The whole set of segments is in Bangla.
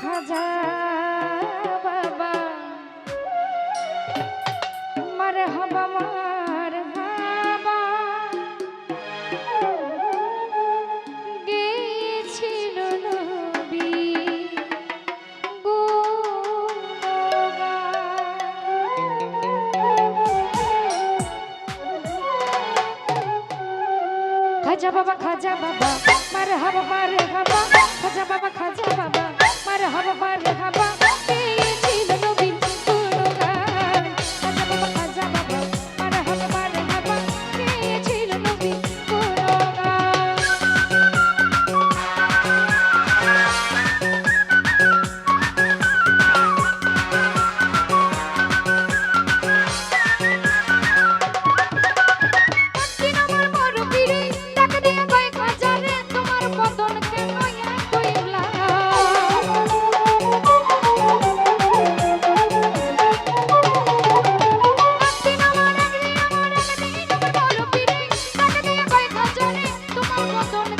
খাজা বাবা মার হবা মার বাবা গেছিল নবী গো খাজা বাবা খাজা বাবা। don't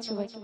就会。